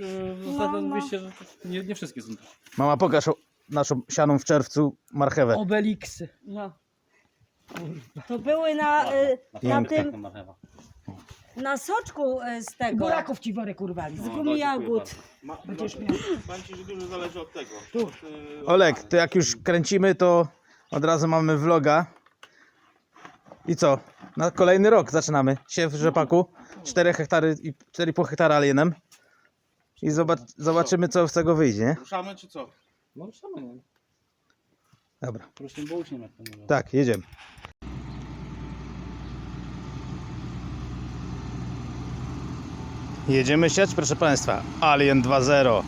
e, w zasadzie No, no. 200, że nie, nie wszystkie są. Mama, pokaż o- naszą sianą w czerwcu marchewę. Obeliksy. No. To były na, y, na tym, na soczku y, z tego. Buraków ci worek urwali. Z gumi jagód. Ma, Będziesz no, miał. Powiem ci, że dużo zależy od tego. Tu. Od, y, Olek, to jak już kręcimy, to od razu mamy vloga. I co? Na kolejny rok zaczynamy. Siew rzepaku. 4 hektary i 4,5 hektara alienem. I zobacz, zobaczymy, co z tego wyjdzie, nie? Ruszamy czy co? No ruszamy, nie? Dobra. Proszę, bo uśniem jak to mówią. Tak, jedziemy. Jedziemy sieć, proszę Państwa. Alien 2.0.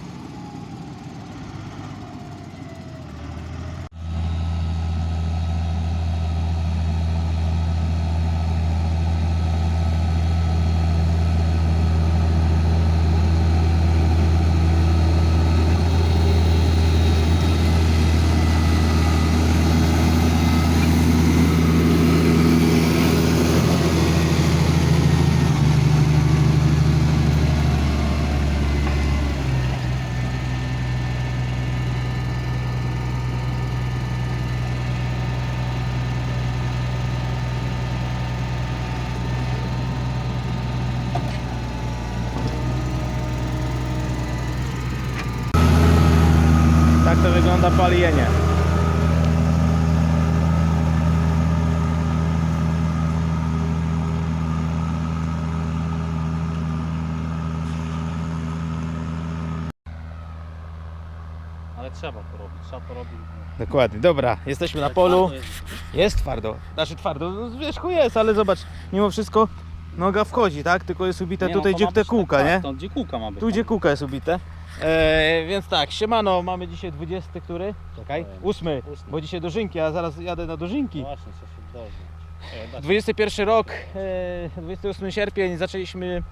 Tak to wygląda po alienie. Ale trzeba to robić, trzeba to robić. Dokładnie, dobra, jesteśmy na polu. Jest twardo. Znaczy twardo, no z wierzchu jest, ale zobacz, mimo wszystko noga wchodzi, tak? Tylko jest ubite tutaj, gdzie te kółka, nie? To, gdzie kółka ma być. Tu gdzie kółka jest ubite. E, więc tak, siemano, mamy dzisiaj 20, który? Czekaj, Ojej. 8, Ósmy. bo dzisiaj dożynki, a zaraz jadę na dożynki. Właśnie, trzeba się doznać. E, dać. 21 rok, e, 28 sierpień, zaczęliśmy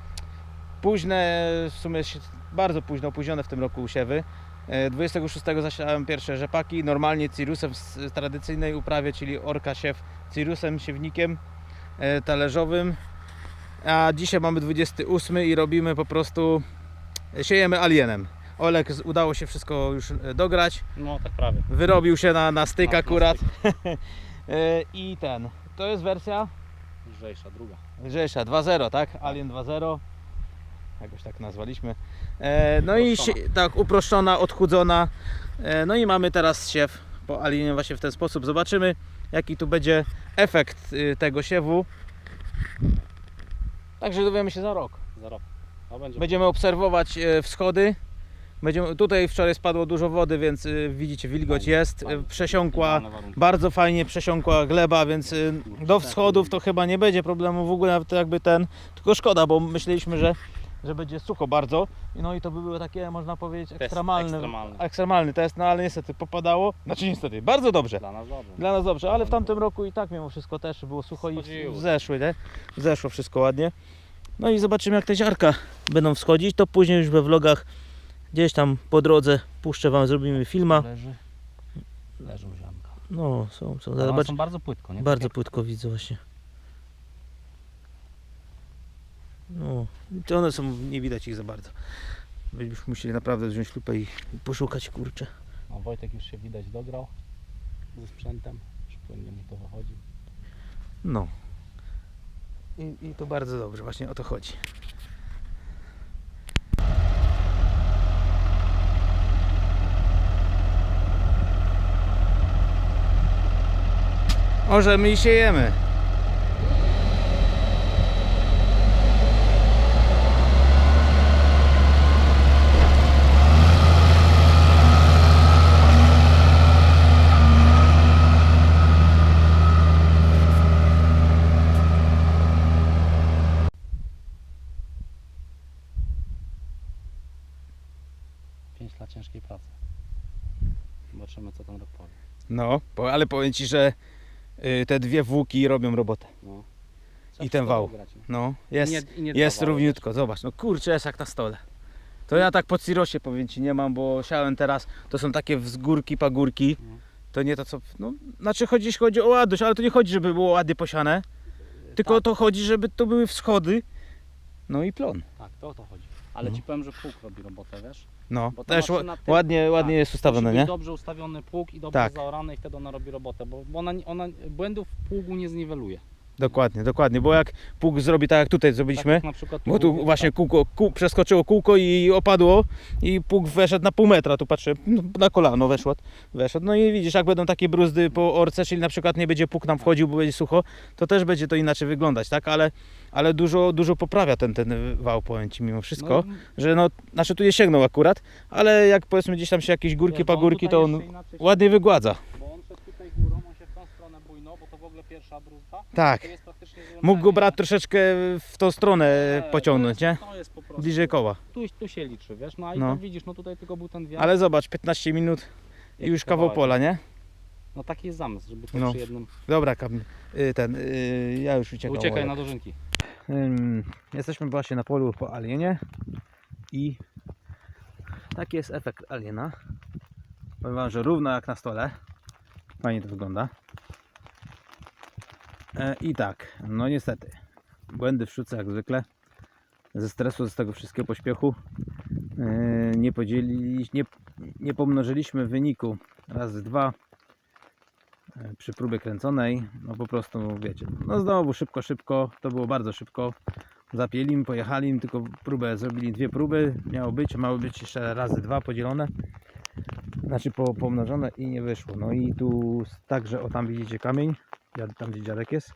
późne, w sumie się- bardzo późno, opóźnione w tym roku usiewy. E, 26 zasiałem pierwsze rzepaki, normalnie cirusem s- tradycyjnej uprawie, czyli orka siew cirusem, siewnikiem e, talerzowym. A dzisiaj mamy 28 i robimy po prostu, siejemy alienem. Olek, z- udało się wszystko już e, dograć, No tak prawie. wyrobił się na, na styk Na- na akurat. E, I ten, to jest wersja Lżejsza, druga. Lżejsza 2.0, tak? Alien 2.0. Jakoś tak nazwaliśmy. E, no i Uproszczona. tak, uproszczona, odchudzona. E, no i mamy teraz siew po alienie właśnie w ten sposób. Zobaczymy jaki tu będzie efekt y, tego siewu. Także dowiemy się za rok. Za rok. Będzie. Będziemy obserwować e, wschody. Będziemy, tutaj wczoraj spadło dużo wody, więc y, widzicie wilgoć jest. E, Przesiąkła bardzo fajnie przesiąkła gleba, więc y, do wschodów to chyba nie będzie problemu w ogóle nawet jakby ten, tylko szkoda, bo myśleliśmy, że, że będzie sucho bardzo, no i to by były takie można powiedzieć ekstremalne, ekstremalny. ekstremalny test, no ale niestety popadało, znaczy niestety, bardzo dobrze. Dla nas dobrze. Dla nas dobrze, ale w tamtym roku i tak mimo wszystko też było sucho i zeszły, nie? Zeszło wszystko ładnie. No i zobaczymy jak te ziarka będą wschodzić, to później już we vlogach gdzieś tam po drodze puszczę wam, zrobimy filma. Leży. Leżą ziarnka. No, są, są. One Zobacz, są bardzo płytko, nie? bardzo płytko widzę właśnie. No, to one są, nie widać ich za bardzo. Byśmy musieli naprawdę wziąć lupę i poszukać kurczę. No, Wojtek już się widać dograł ze sprzętem. Już płynnie mu to wychodzi. No. I, I to bardzo dobrze, właśnie o to chodzi. Orzemy i siejemy. Pięć lat ciężkiej pracy. Zobaczymy co ten rok powie. No, po- ale powiem Ci, że y, te dwie włóki robią robotę. No. I ten wał. No, jest, Nie- jest równiutko, zobacz, no kurczę, jest jak na stole. To ja tak po cirosie powiem Ci nie mam, bo siałem teraz, to są takie wzgórki, pagórki, No. to nie to co, no, znaczy chodzi, jeśli chodzi o ładność, ale to nie chodzi, żeby było ładnie posiane, tylko tak. to chodzi, żeby to były wschody, no i plon. Tak, to o to chodzi. Ale No. ci powiem, że pług robi robotę, wiesz? No, Bo też ła- maszyna ty- ładnie, ładnie tak, jest ustawione, Musi być nie? dobrze ustawiony pług i dobrze Tak. zaorany i wtedy ona robi robotę, bo, bo ona, ona błędów w pługu nie zniweluje. Dokładnie, dokładnie, bo jak pług zrobi tak jak tutaj Tak zrobiliśmy, jak na przykład bo tu mówię, właśnie tak, kółko, kół, przeskoczyło kółko i opadło i pług weszedł na pół metra, tu patrzę, no, na kolano weszło, weszedł. No i widzisz, jak będą takie bruzdy po orce, czyli na przykład nie będzie pług nam wchodził, bo będzie sucho, to też będzie to inaczej wyglądać, tak? Ale, ale dużo, dużo poprawia ten, ten wał, powiem Ci mimo wszystko, no, że no, znaczy tu nie sięgnął akurat, ale jak powiedzmy gdzieś tam się jakieś górki, wiesz, pagórki, tutaj to on jeszcze inaczej się- ładnie wygładza. Bo on szedł tutaj górą, on się w tą stronę bujnął, bo to w ogóle pierwsza bruzda. Tak. To jest praktycznie Mógł go brać troszeczkę w tą stronę nie? pociągnąć, to nie? jest, To jest po prostu. Bliżej koła. Tu, tu się liczy, wiesz, no i No. tam widzisz, no tutaj tylko był ten wiatr. Ale zobacz, 15 minut i już kawał kawałek. pola, nie? No taki jest zamysł, żeby to No. przy jednym... Dobra, Kamil, y, ten, y, ja już uciekam. Uciekaj na dożynki. Ym, Jesteśmy właśnie na polu po alienie i taki jest efekt aliena. Powiem wam, że równo jak na stole. Fajnie to wygląda. E, I tak, no niestety, błędy w sztuce jak zwykle. Ze stresu, z tego wszystkiego pośpiechu e, nie podzieli, nie, nie pomnożyliśmy wyniku razy dwa e, przy próbie kręconej, no po prostu wiecie, no znowu szybko, szybko, to było bardzo szybko, zapięli im, pojechali im, tylko próbę, zrobili dwie próby, miało być, miały być jeszcze razy dwa podzielone, znaczy po, pomnożone i nie wyszło, no i tu także, o tam widzicie kamień, tam gdzie dziadek jest,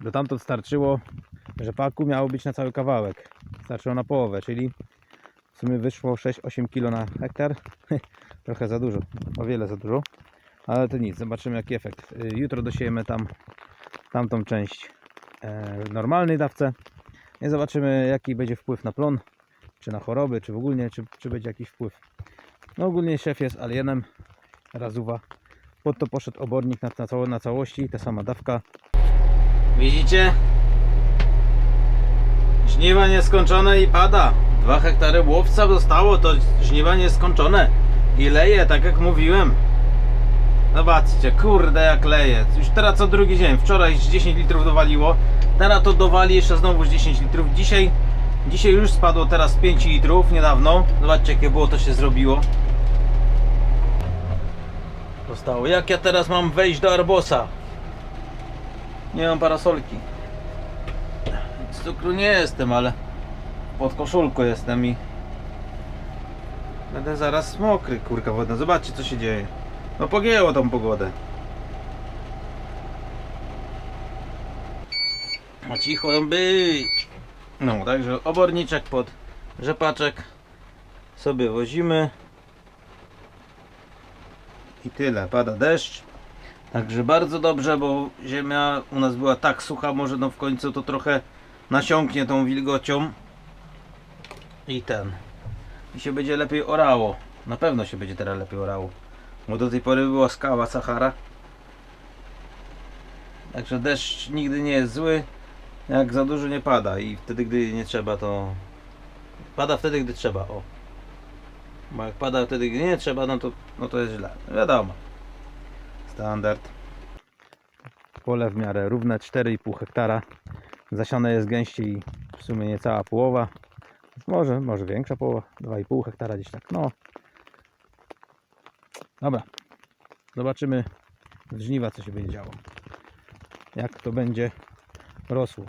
do tamtąd starczyło, rzepaku miało być na cały kawałek, starczyło na połowę, czyli w sumie wyszło 6-8 kg na hektar, trochę za dużo, o wiele za dużo, ale to nic, zobaczymy jaki efekt. Y, Jutro dosiejemy tam tamtą część e, w normalnej dawce i zobaczymy jaki będzie wpływ na plon, czy na choroby, czy w ogóle, czy, czy będzie jakiś wpływ. No ogólnie szef jest alienem, razuwa. Pod to poszedł obornik na, na, cało, na całości, ta sama dawka. Widzicie? Żniwa nieskończone i pada. Dwa hektary łowca zostało, to żniwa nieskończone. I leje, tak jak mówiłem. Zobaczcie, kurde jak leje. Już teraz co drugi dzień. Wczoraj 10 litrów dowaliło. Teraz to dowali jeszcze znowu 10 litrów. Dzisiaj, dzisiaj już spadło teraz 5 litrów niedawno. Zobaczcie jakie było to się zrobiło. Zostało. Jak ja teraz mam wejść do Arbosa? Nie mam parasolki. Z cukru nie jestem, ale pod koszulką jestem i będę zaraz mokry, kurka wodna. Zobaczcie co się dzieje. No pogięło tą pogodę. Ma cicho być. No, także oborniczek pod rzepaczek sobie wozimy. I tyle, pada deszcz. Także bardzo dobrze, bo ziemia u nas była tak sucha, może no w końcu to trochę nasiąknie tą wilgocią. I ten. I się będzie lepiej orało. Na pewno się będzie teraz lepiej orało. Bo do tej pory była skała Sahara. Także deszcz nigdy nie jest zły. Jak za dużo nie pada i wtedy gdy nie trzeba to... Pada wtedy gdy trzeba, o. Bo jak pada wtedy gdy nie trzeba, no to, no to jest źle. Wiadomo. Standard. Pole w miarę równe, 4,5 hektara. Zasiane jest gęściej w sumie niecała połowa. Może, może większa połowa, 2,5 hektara gdzieś tak. No. Dobra. Zobaczymy w żniwa co się będzie działo. Jak to będzie rosło.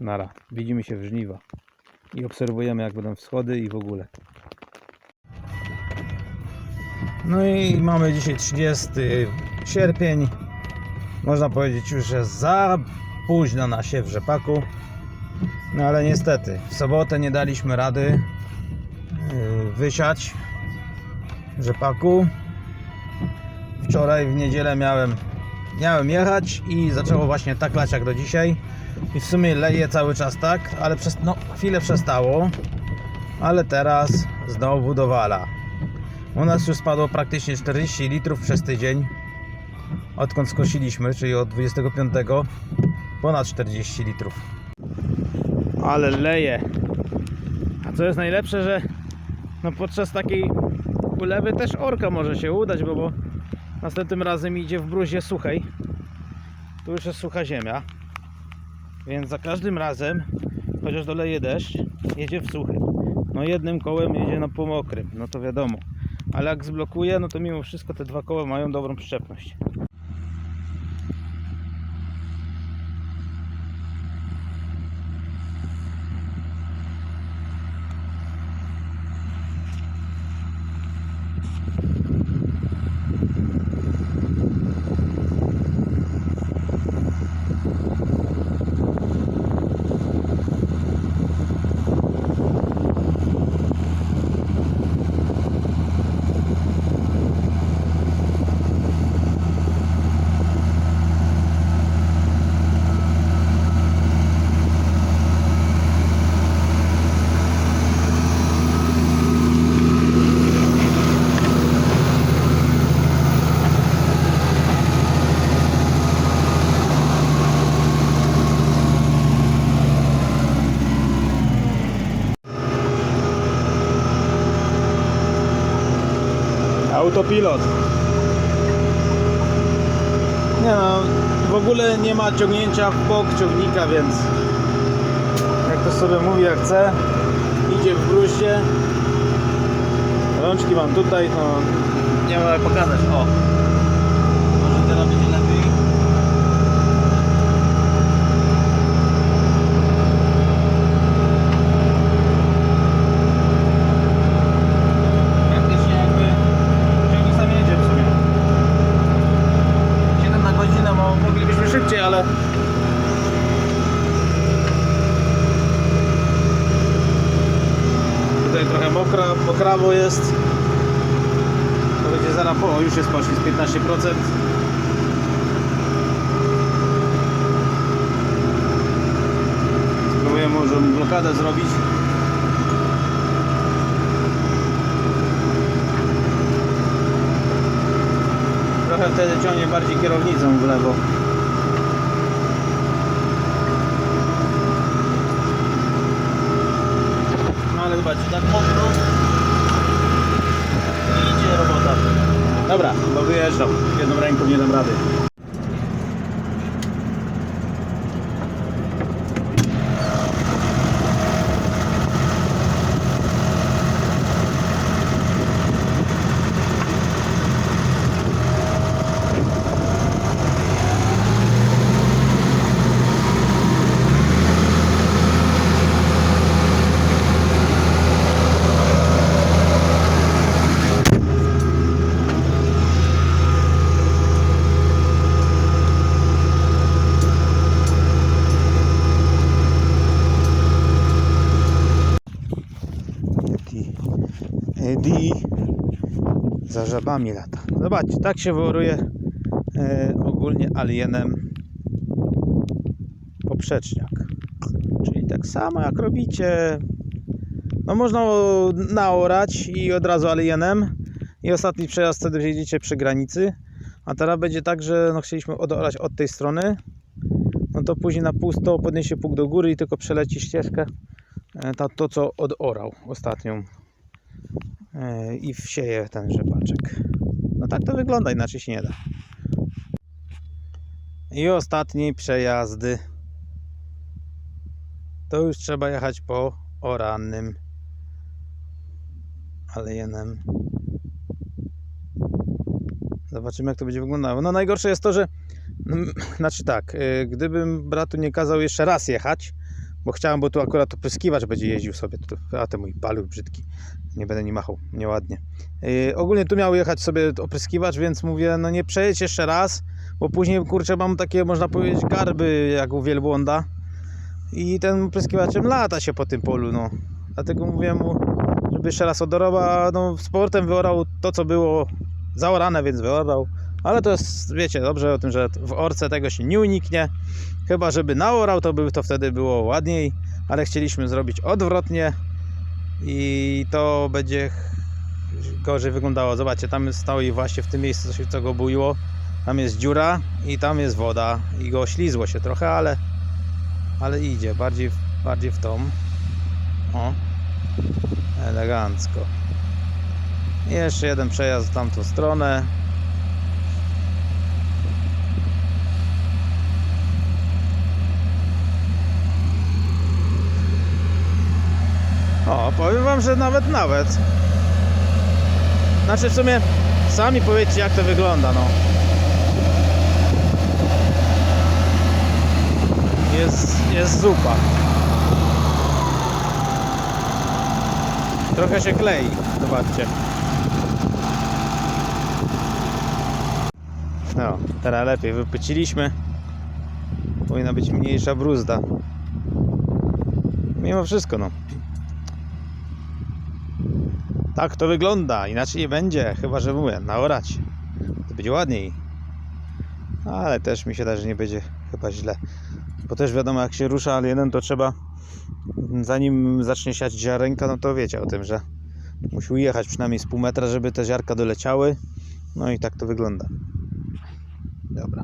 Nara. Widzimy się w żniwa. I obserwujemy jak będą wschody i w ogóle. No i mamy dzisiaj 30 sierpień. Można powiedzieć już, że za późno na siew rzepaku. No ale niestety, w sobotę nie daliśmy rady yy, wysiać rzepaku. Wczoraj w niedzielę miałem, miałem jechać i zaczęło właśnie tak lać jak do dzisiaj. I w sumie leje cały czas tak, ale przez no, chwilę przestało. Ale teraz znowu dowala. U nas już spadło praktycznie 40 litrów przez tydzień. Odkąd skosiliśmy, czyli od 25 ponad 40 litrów. Ale leje. A co jest najlepsze, że no podczas takiej ulewy też orka może się udać, bo, bo następnym razem idzie w bruzie suchej. Tu już jest sucha ziemia. Więc za każdym razem, chociaż doleje deszcz, jedzie w suchym. No jednym kołem jedzie na pomokrym, no to wiadomo. Ale jak zblokuje, no to mimo wszystko te dwa koła mają dobrą przyczepność. Autopilot. Nie no, w ogóle nie ma ciągnięcia w bok ciągnika, więc jak to sobie mówi jak chce, idzie w gruście. Rączki mam tutaj, no nie ma jak pokazać. O, może teraz będzie lepiej. Praktycznie jakby ciągnik sam jedzie w sumie. 7 na godzinę, mo- moglibyśmy szybciej, ale tutaj trochę mokrawo jest. To będzie zaraz po, już jest poszli z 15%. Spróbuję może blokadę zrobić. Trochę wtedy ciągnie bardziej kierownicą w lewo. No ale zobaczcie, tak mokro. I idzie robota. Dobra, bo wyjeżdżam. Jedną ręką nie dam rady. Za żabami lata. Zobaczcie, tak się wyoruje e, ogólnie alienem poprzeczniak. Czyli tak samo jak robicie. No można naorać i od razu alienem. I ostatni przejazd wtedy wjedziecie przy granicy. A teraz będzie tak, że no chcieliśmy odorać od tej strony. No to później na pusto podniesie puk do góry i tylko przeleci ścieżkę E, to, to co odorał ostatnią i wsieje ten rzepaczek. No tak to wygląda, inaczej się nie da. I ostatni przejazdy. To już trzeba jechać po oranym alejenem. Zobaczymy jak to będzie wyglądało. No najgorsze jest to, że mm, znaczy tak, y, gdybym bratu nie kazał jeszcze raz jechać, bo chciałem, bo tu akurat opryskiwacz będzie jeździł sobie, tu, a ten mój paluch brzydki, nie będę nie machał, nieładnie. Yy, ogólnie tu miał jechać sobie opryskiwacz, więc mówię, no nie przejedź jeszcze raz, bo później, kurczę, mam takie, można powiedzieć, garby jak u wielbłąda i ten opryskiwaczem lata się po tym polu, no. Dlatego mówię mu, żeby jeszcze raz odorował, no sportem wyorał to, co było zaorane, więc wyorał. Ale to jest, wiecie, dobrze o tym, że w orce tego się nie uniknie. Chyba, żeby naorał, to by to wtedy było ładniej, ale chcieliśmy zrobić odwrotnie i to będzie gorzej wyglądało. Zobaczcie, tam stoi właśnie w tym miejscu, co, się, co go buiło. Tam jest dziura i tam jest woda i go ślizło się trochę, ale, ale idzie bardziej, bardziej w tą. O, elegancko. I jeszcze jeden przejazd w tamtą stronę. O, powiem wam, że nawet nawet. Znaczy w sumie sami powiedzcie jak to wygląda, no. Jest, jest zupa. Trochę się klei, zobaczcie. No, teraz lepiej wypyciliśmy. Powinna być mniejsza bruzda. Mimo wszystko, no. Tak to wygląda, inaczej nie będzie, chyba że mówię, naorać. To będzie ładniej. Ale też mi się da, że nie będzie chyba źle. Bo też wiadomo, jak się rusza jeden, to trzeba, zanim zacznie siać ziarenka, no to wiecie o tym, że musi ujechać przynajmniej z pół metra, żeby te ziarka doleciały. No i tak to wygląda. Dobra.